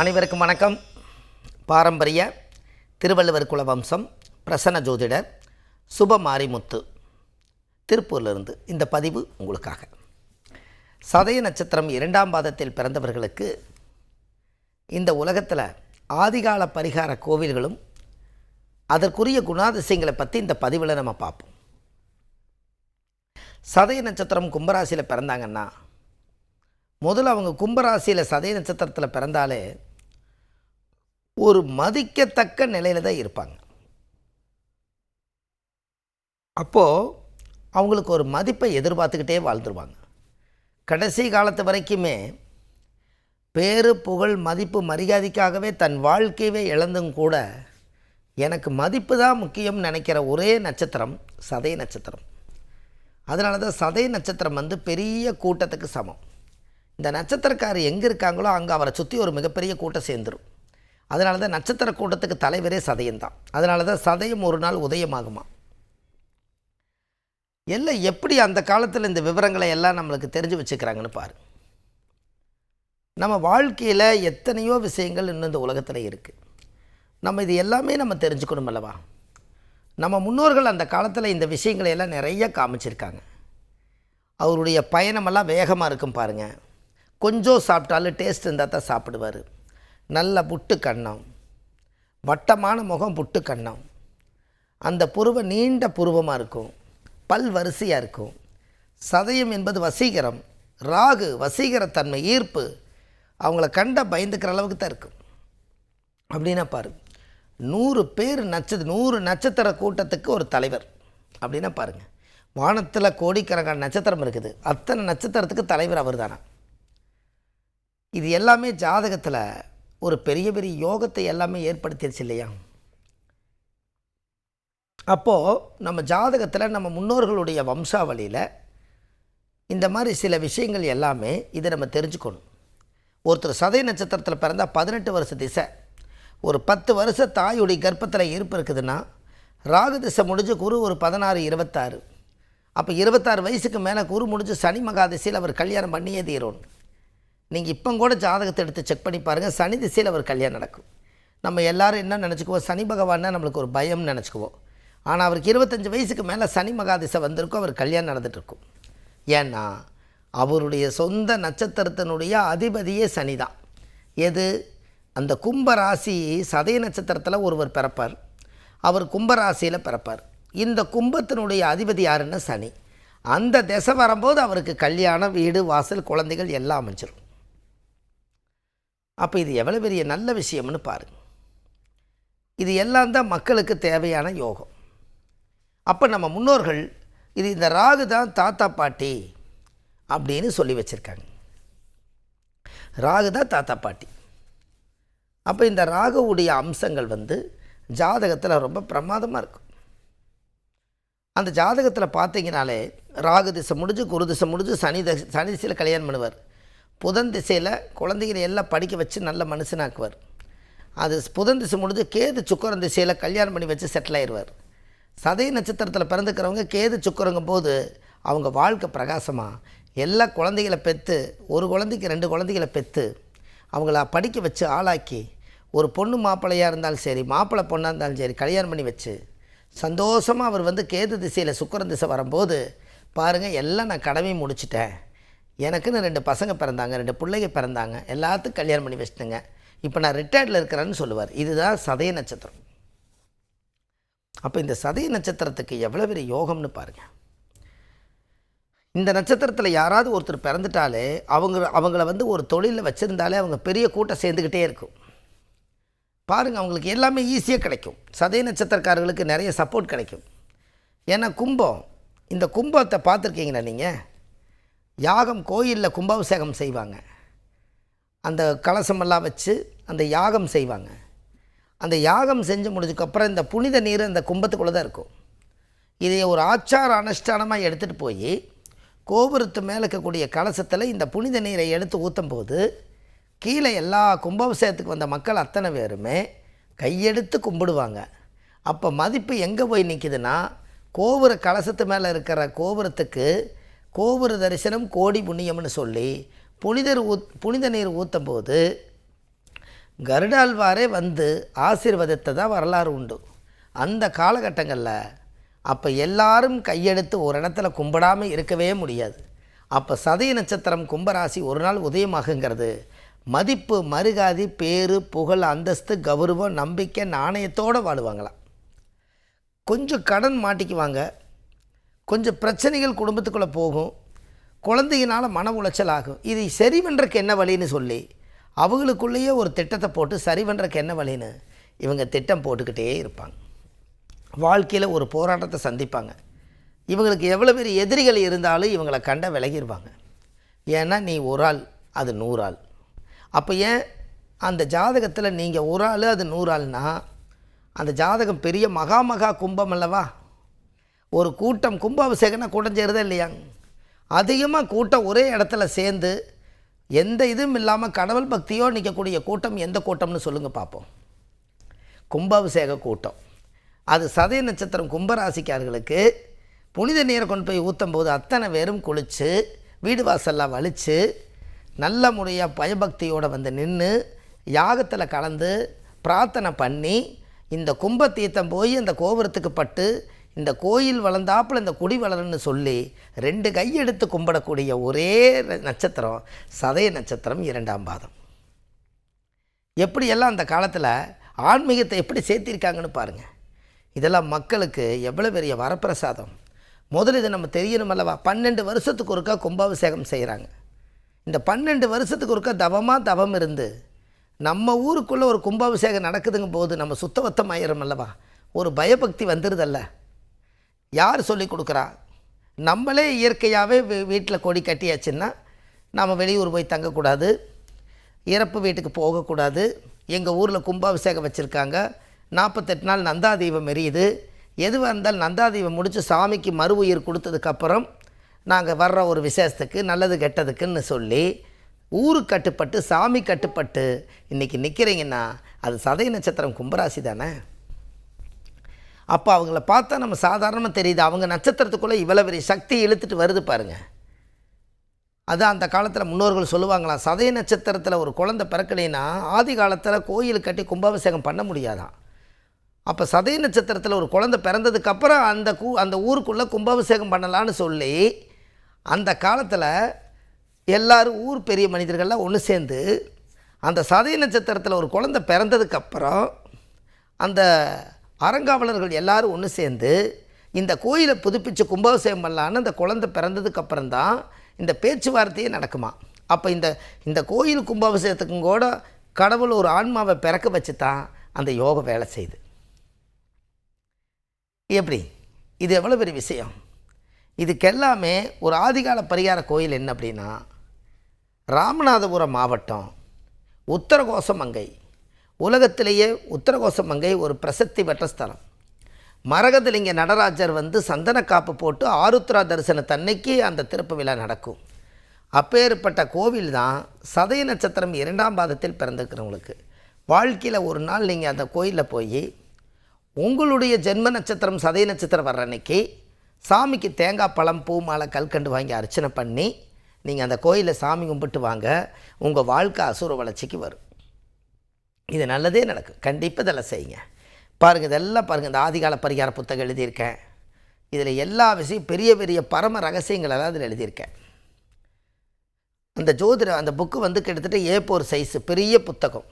அனைவருக்கும் வணக்கம். பாரம்பரிய திருவள்ளுவர் குலவம்சம் பிரசன்ன ஜோதிடர் சுப மாரிமுத்து திருப்பூர்லேருந்து இந்த பதிவு உங்களுக்காக. சதய நட்சத்திரம் இரண்டாம் பாதத்தில் பிறந்தவர்களுக்கு இந்த உலகத்தில் ஆதிகால பரிகார கோவில்களும் அதற்குரிய குணாதிசயங்களை பற்றி இந்த பதிவில் நம்ம பார்ப்போம். சதய நட்சத்திரம் கும்பராசியில் பிறந்தாங்கன்னா முதல்ல அவங்க கும்பராசியில் சதய நட்சத்திரத்தில் பிறந்தாலே ஒரு மதிக்கத்தக்க நிலையில் தான் இருப்பாங்க. அப்போது அவங்களுக்கு ஒரு மதிப்பை எதிர்பார்த்துக்கிட்டே வாழ்ந்துருவாங்க. கடைசி காலத்து வரைக்குமே பேரு புகழ் மதிப்பு மரியாதைக்காகவே தன் வாழ்க்கையவே இழந்தும் கூட எனக்கு மதிப்பு தான் முக்கியம் நினைக்கிற ஒரே நட்சத்திரம் சதய நட்சத்திரம். அதனால தான் சதய நட்சத்திரம் வந்து பெரிய கூட்டத்துக்கு சமம். இந்த நட்சத்திரக்காரர் எங்கே இருக்காங்களோ அங்கே அவரை சுற்றி ஒரு மிகப்பெரிய கூட்டம் சேர்ந்துடும் அதனால தான் நட்சத்திர கூட்டத்துக்கு தலைவரே சதயம்தான். அதனால தான் சதயம் ஒரு நாள் உதயமாகுமா? எல்லாம் எப்படி அந்த காலத்தில் இந்த விவரங்களை எல்லாம் நம்மளுக்கு தெரிஞ்சு வச்சுக்கிறாங்கன்னு பாரு. நம்ம வாழ்க்கையில் எத்தனையோ விஷயங்கள் இன்னும் இந்த உலகத்தில் இருக்குது நம்ம இது எல்லாமே நம்ம தெரிஞ்சுக்கணும் அல்லவா? நம்ம முன்னோர்கள் அந்த காலத்தில் இந்த விஷயங்களை எல்லாம் நிறைய காமிச்சிருக்காங்க. அவருடைய பயணமெல்லாம் வேகமாக இருக்கும் பாருங்கள் கொஞ்சம் சாப்பிட்டாலும் டேஸ்ட் இருந்தால் தான் சாப்பிடுவார். நல்ல புட்டு கண்ணம் வட்டமான முகம் புட்டு கண்ணம் அந்த புருவம் நீண்ட புருவமாக இருக்கும். பல் வரிசையாக இருக்கும். சதயம் என்பது வசீகரம். ராகு வசீகரத்தன்மை ஈர்ப்பு. அவங்கள கண்ட பயந்துக்கிற அளவுக்கு தான் இருக்கும். அப்படின்னா பாரு நூறு பேர் நட்ச நூறு நட்சத்திர கூட்டத்துக்கு ஒரு தலைவர். அப்படின்னா பாருங்கள் வானத்தில் கோடிக்கணக்கான நட்சத்திரம் இருக்குது. அத்தனை நட்சத்திரத்துக்கு தலைவர் அவர் தானே இது எல்லாமே ஜாதகத்தில் ஒரு பெரிய பெரிய யோகத்தை எல்லாமே ஏற்படுத்திடுச்சு இல்லையா? அப்போது நம்ம ஜாதகத்தில் நம்ம முன்னோர்களுடைய வம்சாவளியில் இந்த மாதிரி சில விஷயங்கள் எல்லாமே இதை நம்ம தெரிஞ்சுக்கணும். ஒருத்தர் சதய நட்சத்திரத்தில் பிறந்தால் பதினெட்டு வருஷ திசை. ஒரு பத்து வருஷ தாயுடைய கர்ப்பத்தில் இருப்பு இருக்குதுன்னா ராகு திசை முடிஞ்சு குரு ஒரு பதினாறு இருபத்தாறு. அப்போ இருபத்தாறு வயசுக்கு மேலே குரு முடிஞ்சு சனி மகாதிசையில் அவர் கல்யாணம் பண்ணியே தீரணும். நீங்கள் இப்போ கூட ஜாதகத்தை எடுத்து செக் பண்ணி பாருங்கள் சனி திசையில் அவர் கல்யாணம் நடக்கும். நம்ம எல்லோரும் என்ன நினச்சிக்குவோம்? சனி பகவான்னா நம்மளுக்கு ஒரு பயம்னு நினச்சிக்குவோம். ஆனால் அவருக்கு இருபத்தஞ்சி வயசுக்கு மேலே சனி மகாதிசை வந்திருக்கும். அவர் கல்யாணம் நடந்துகிட்ருக்கும் ஏன்னா அவருடைய சொந்த நட்சத்திரத்தினுடைய அதிபதியே சனி தான். எது? அந்த கும்பராசி சதய நட்சத்திரத்தில் ஒருவர் பிறப்பார். அவர் கும்பராசியில் பிறப்பார். இந்த கும்பத்தினுடைய அதிபதி யாருன்னா சனி. அந்த திசை வரும்போது அவருக்கு கல்யாணம் வீடு வாசல் குழந்தைகள் எல்லாம் அமைஞ்சிடும் அப்போ இது எவ்வளோ பெரிய நல்ல விஷயம்னு பாருங்கள் இது எல்லாம் தான் மக்களுக்கு தேவையான யோகம். அப்போ நம்ம முன்னோர்கள் இது இந்த ராகு தான் தாத்தா பாட்டி அப்படின்னு சொல்லி வச்சுருக்காங்க. ராகு தான் தாத்தா பாட்டி. அப்போ இந்த ராகுவுடைய அம்சங்கள் வந்து ஜாதகத்தில் ரொம்ப பிரமாதமாக இருக்கும். அந்த ஜாதகத்தில் பார்த்தீங்கனாலே ராகு திசை முடிஞ்சு குரு திசை முடிஞ்சு சனி திசை சனி திசையில் கல்யாணம் பண்ணுவார். புதன் திசையில் குழந்தைகளை எல்லாம் படிக்க வச்சு நல்ல மனுஷனாக்குவார். அது புதன் திசை முடிஞ்சு கேது சுக்கரன் திசையில் கல்யாணம் பண்ணி வச்சு செட்டில் ஆயிடுவார் சதய நட்சத்திரத்தில் பிறந்துக்கிறவங்க கேது சுக்கரங்கும் போது அவங்க வாழ்க்கை பிரகாசமாக எல்லா குழந்தைகளை பெற்று ஒரு குழந்தைக்கு ரெண்டு குழந்தைகளை பெற்று அவங்கள படிக்க வச்சு ஆளாக்கி ஒரு பொண்ணு மாப்பிள்ளையாக இருந்தாலும் சரி மாப்பிள்ளை பொண்ணாக இருந்தாலும் சரி கல்யாணம் பண்ணி வச்சு சந்தோஷமாக அவர் வந்து கேது திசையில் சுக்கரன் திசை வரும்போது பாருங்கள் எல்லாம் நான் கடமையும் முடிச்சிட்டேன். எனக்குன்னு ரெண்டு பசங்க பிறந்தாங்க ரெண்டு பிள்ளைங்க பிறந்தாங்க. எல்லாத்துக்கும் கல்யாணம் பண்ணி வச்சுட்டுங்க. இப்போ நான் ரிட்டையர்டில் இருக்கிறேன்னு சொல்லுவார். இதுதான் சதய நட்சத்திரம். அப்போ இந்த சதய நட்சத்திரத்துக்கு எவ்வளோ பெரிய யோகம்னு பாருங்கள் இந்த நட்சத்திரத்தில் யாராவது ஒருத்தர் பிறந்துட்டாலே அவங்க அவங்கள வந்து ஒரு தொழிலில் வச்சுருந்தாலே அவங்க பெரிய கூட்டம் சேர்ந்துக்கிட்டே இருக்கும். பாருங்கள் அவங்களுக்கு எல்லாமே ஈஸியாக கிடைக்கும். சதய நட்சத்திரக்காரர்களுக்கு நிறைய சப்போர்ட் கிடைக்கும். ஏன்னா கும்பம் இந்த கும்பத்தை பார்த்துருக்கீங்களா நீங்கள் யாகம் கோயிலில் கும்பாபிஷேகம் செய்வாங்க. அந்த கலசமெல்லாம் வச்சு அந்த யாகம் செய்வாங்க. அந்த யாகம் செஞ்சு முடிஞ்சதுக்கப்புறம் இந்த புனித நீர் அந்த கும்பத்துக்குள்ளே தான் இருக்கும். இதை ஒரு ஆச்சார அனுஷ்டானமாக எடுத்துகிட்டு போய் கோபுரத்து மேலே இருக்கக்கூடிய கலசத்தில் இந்த புனித நீரை எடுத்து ஊற்றும் போது கீழே எல்லா கும்பாபிஷேகத்துக்கு வந்த மக்கள் அத்தனை பேருமே கையெடுத்து கும்பிடுவாங்க. அப்போ மதிப்பு எங்கே போய் நிற்கிதுன்னா கோபுர கலசத்து மேலே இருக்கிற கோபுரத்துக்கு கோபுர தரிசனம் கோடி புண்ணியம்னு சொல்லி புனிதர் ஊத் புனித நீர் ஊற்றும் போது கருடாழ்வாரே வந்து ஆசீர்வதித்ததா வரலாறு உண்டு. அந்த காலகட்டங்களில் அப்போ எல்லாரும் கையெடுத்து ஒரு இடத்துல கும்பிடாமல் இருக்கவே முடியாது. அப்போ சதய நட்சத்திரம் கும்பராசி ஒரு நாள் உதயமாகுங்கிறது. மதிப்பு மறுகாதி பேரு புகழ் அந்தஸ்து கௌரவம் நம்பிக்கை நாணயத்தோடு வாழுவாங்களாம். கொஞ்சம் கடன் மாட்டிக்குவாங்க. கொஞ்சம் பிரச்சனைகள் குடும்பத்துக்குள்ளே போகும். குழந்தையினால் மன உளைச்சல் ஆகும். இதை சரி பண்ணுறக்கு என்ன வழின்னு சொல்லி அவங்களுக்குள்ளேயே ஒரு திட்டத்தை போட்டு சரி பண்ணுறக்கு என்ன வழின்னு இவங்க திட்டம் போட்டுக்கிட்டே இருப்பாங்க. வாழ்க்கையில் ஒரு போராட்டத்தை சந்திப்பாங்க. இவங்களுக்கு எவ்வளோ பெரிய எதிரிகள் இருந்தாலும் இவங்களை கண்ட விலகிடுவாங்க ஏன்னா நீ ஒரு ஆள் அது நூறு ஆள். அப்போ ஏன் அந்த ஜாதகத்தில் நீங்கள் ஒரு ஆள் அது நூறு ஆள்னா அந்த ஜாதகம் பெரிய மகா மகா கும்பம் அல்லவா? ஒரு கூட்டம் கும்பாபிஷேகம்னா கூட்டம் சேருதா இல்லையா? அதிகமாக கூட்டம் ஒரே இடத்துல சேர்ந்து எந்த இதுவும் இல்லாமல் கடவுள் பக்தியோ நிற்கக்கூடிய கூட்டம் எந்த கூட்டம்னு சொல்லுங்கள் பார்ப்போம் கும்பாபிஷேக கூட்டம். அது சதய நட்சத்திரம் கும்பராசிக்காரர்களுக்கு புனித நீரை கொண்டு போய் ஊற்றும் போது அத்தனை பேரும் குளித்து வீடு வாசல்லாம் வலித்து நல்ல முறையாக பயபக்தியோடு வந்து நின்று யாகத்தில் கலந்து பிரார்த்தனை பண்ணி இந்த கும்ப தீர்த்தம் போய் இந்த கோபுரத்துக்கு பட்டு இந்த கோயில் வளர்ந்தாப்புல இந்த குடி வளரும்னு சொல்லி ரெண்டு கையெடுத்து கும்பிடக்கூடிய ஒரே நட்சத்திரம் சதய நட்சத்திரம் இரண்டாம் பாதம். எப்படியெல்லாம் அந்த காலத்தில் ஆன்மீகத்தை எப்படி சேர்த்திருக்காங்கன்னு பாருங்கள் இதெல்லாம் மக்களுக்கு எவ்வளோ பெரிய வரப்பிரசாதம். முதல்ல இது நம்ம தெரியணும் அல்லவா? பன்னெண்டு வருஷத்துக்கு ஒருக்கா கும்பாபிஷேகம் செய்கிறாங்க இந்த பன்னெண்டு வருஷத்துக்கு ஒருக்கா தவமாக தவம் இருந்து நம்ம ஊருக்குள்ளே ஒரு கும்பாபிஷேகம் நடக்குதுங்க போது நம்ம சுத்தவத்தம் ஆயிரும் அல்லவா? ஒரு பயபக்தி வந்துடுதல்ல யார் சொல்லி கொடுக்குறா? நம்மளே இயற்கையாகவே வீட்டில் கொடி கட்டியாச்சுன்னா நாம் வெளியூர் போய் தங்கக்கூடாது. இறப்பு வீட்டுக்கு போகக்கூடாது. எங்கள் ஊரில் கும்பாபிஷேகம் வச்சுருக்காங்க. நாற்பத்தெட்டு நாள் நந்தாதீபம் எரியுது. எதுவாக இருந்தாலும் நந்தாதீபம் முடித்து சாமிக்கு மறு உயிர் கொடுத்ததுக்கப்புறம் நாங்கள் வர்ற ஒரு விசேஷத்துக்கு நல்லது கெட்டதுக்குன்னு சொல்லி ஊருக்கு கட்டுப்பட்டு சாமி கட்டுப்பட்டு இன்றைக்கி நிற்கிறீங்கன்னா அது சதய நட்சத்திரம் கும்பராசி தானே? அப்போ அவங்கள பார்த்தா நம்ம சாதாரணமாக தெரியுது. அவங்க நட்சத்திரத்துக்குள்ளே இவ்வளோ பெரிய சக்தி இழுத்துட்டு வருது பாருங்கள் அதான் அந்த காலத்தில் முன்னோர்கள் சொல்லுவாங்களாம் சதய நட்சத்திரத்தில் ஒரு குழந்தை பிறக்கலைன்னா ஆதி காலத்தில் கோயில் கட்டி கும்பாபிஷேகம் பண்ண முடியாதான். அப்போ சதய நட்சத்திரத்தில் ஒரு குழந்தை பிறந்ததுக்கப்புறம் அந்த கூ அந்த ஊருக்குள்ளே கும்பாபிஷேகம் பண்ணலான்னு சொல்லி அந்த காலத்தில் எல்லோரும் ஊர் பெரிய மனிதர்கள்லாம் ஒன்று சேர்ந்து அந்த சதய நட்சத்திரத்தில் ஒரு குழந்தை பிறந்ததுக்கப்புறம் அந்த அறங்காவலர்கள் எல்லாரும் ஒன்று சேர்ந்து இந்த கோயிலை புதுப்பித்து கும்பாபிஷேகம் பண்ணலான்னு அந்த குழந்தை பிறந்ததுக்கப்புறம் தான் இந்த பேச்சுவார்த்தையே நடக்குமா? அப்போ இந்த இந்த கோயில் கும்பாபிஷேகத்துக்கும் கூட கடவுள் ஒரு ஆன்மாவை பிறக்க வச்சு தான் அந்த யோகம் வேலை செய்யுது எப்படி? இது எவ்வளோ பெரிய விஷயம்? இதுக்கெல்லாமே ஒரு ஆதிகால பரிகார கோயில் என்ன அப்படின்னா ராமநாதபுரம் மாவட்டம் உத்தரகோசமங்கை. உலகத்திலேயே உத்தரகோசமங்கை ஒரு பிரசித்தி பெற்ற ஸ்தலம். மரகதலிங்க நடராஜர் வந்து சந்தன காப்பு போட்டு ஆருத்ரா தரிசன தன்னைக்கு அந்த திறப்பு விழா நடக்கும். அப்பேற்பட்ட கோவில் தான் சதய நட்சத்திரம் இரண்டாம் பாதத்தில் பிறந்திருக்கிறவங்களுக்கு. வாழ்க்கையில் ஒரு நாள் நீங்கள் அந்த கோயிலில் போய் உங்களுடைய ஜென்ம நட்சத்திரம் சதய நட்சத்திரம் வர்ற அன்னைக்கு சாமிக்கு தேங்காய் பழம் பூ மாலை கல்கண்டு வாங்கி அர்ச்சனை பண்ணி நீங்கள் அந்த கோயிலில் சாமி கும்பிட்டு வாங்க உங்கள் வாழ்க்கை அசுர வளர்ச்சிக்கு வரும். இது நல்லதே நடக்கும். கண்டிப்பாக இதெல்லாம் செய்யுங்க. பாருங்கள் இதெல்லாம் பாருங்கள் இந்த ஆதிகால பரிகார புத்தகம் எழுதியிருக்கேன். இதில் எல்லா விஷயம் பெரிய பெரிய பரம ரகசியங்கள் எல்லாம் இதில் எழுதியிருக்கேன். அந்த ஜோதிட அந்த புக்கு வந்து கிட்டத்தட்ட ஏ போர் சைஸு பெரிய புத்தகம்.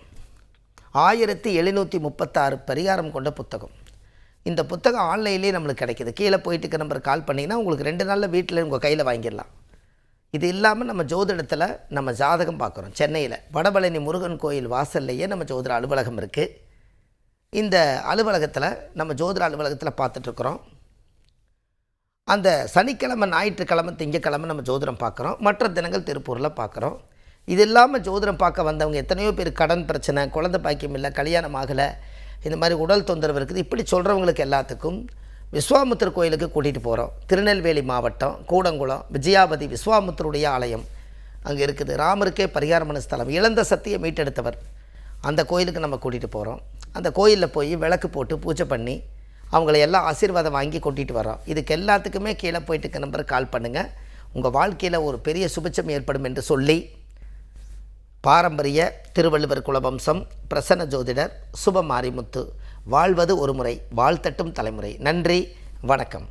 ஆயிரத்தி எழுநூற்றி முப்பத்தாறு பரிகாரம் கொண்ட புத்தகம். இந்த புத்தகம் ஆன்லைன்லேயே நம்மளுக்கு கிடைக்கிது. கீழே போயிட்டு நம்பர் கால் பண்ணிங்கன்னா உங்களுக்கு ரெண்டு நாளில் வீட்டில் உங்கள் கையில் வாங்கிடலாம். இது இல்லாமல் நம்ம ஜோதிடத்தில் நம்ம ஜாதகம் பார்க்குறோம். சென்னையில் வடபழனி முருகன் கோயில் வாசல்லையே நம்ம ஜோதிட அலுவலகம் இருக்குது இந்த அலுவலகத்தில் நம்ம ஜோதிட அலுவலகத்தில் பார்த்துட்ருக்குறோம் அந்த சனிக்கிழமை ஞாயிற்றுக்கிழமை திங்கக்கிழமை நம்ம ஜோதிடம் பார்க்குறோம். மற்ற தினங்கள் திருப்பூரில் பார்க்குறோம். இது இல்லாமல் ஜோதிடம் பார்க்க வந்தவங்க எத்தனையோ பேர் கடன் பிரச்சனை குழந்தை பாக்கியம் இல்லை கல்யாணம் ஆகலை இந்த மாதிரி உடல் தொந்தரவு இருக்குது. இப்படி சொல்கிறவங்களுக்கு எல்லாத்துக்கும் விஸ்வாமுத்தர் கோயிலுக்கு கூட்டிகிட்டு போகிறோம் திருநெல்வேலி மாவட்டம் கூடங்குளம் விஜயாபதி விஸ்வாமுத்தருடைய ஆலயம். அங்கே இருக்குது. ராமருக்கே பரிகாரமான ஸ்தலம். இழந்த சக்தியை மீட்டெடுத்தவர். அந்த கோயிலுக்கு நம்ம கூட்டிகிட்டு போகிறோம் அந்த கோயிலில் போய் விளக்கு போட்டு பூஜை பண்ணி அவங்கள எல்லாம் ஆசீர்வாதம் வாங்கி கொட்டிட்டு வரோம். இதுக்கு எல்லாத்துக்குமே கீழே போயிட்டு நம்பருக்கு கால் பண்ணுங்கள் உங்கள் வாழ்க்கையில் ஒரு பெரிய சுபிச்சம் ஏற்படும் என்று சொல்லி பாரம்பரிய திருவள்ளுவர் குலவம்சம் பிரசன்ன ஜோதிடர் சுப மாரிமுத்து வாழ்வது ஒரு முறை வாழ்த்தட்டும் தலைமுறை. நன்றி வணக்கம்.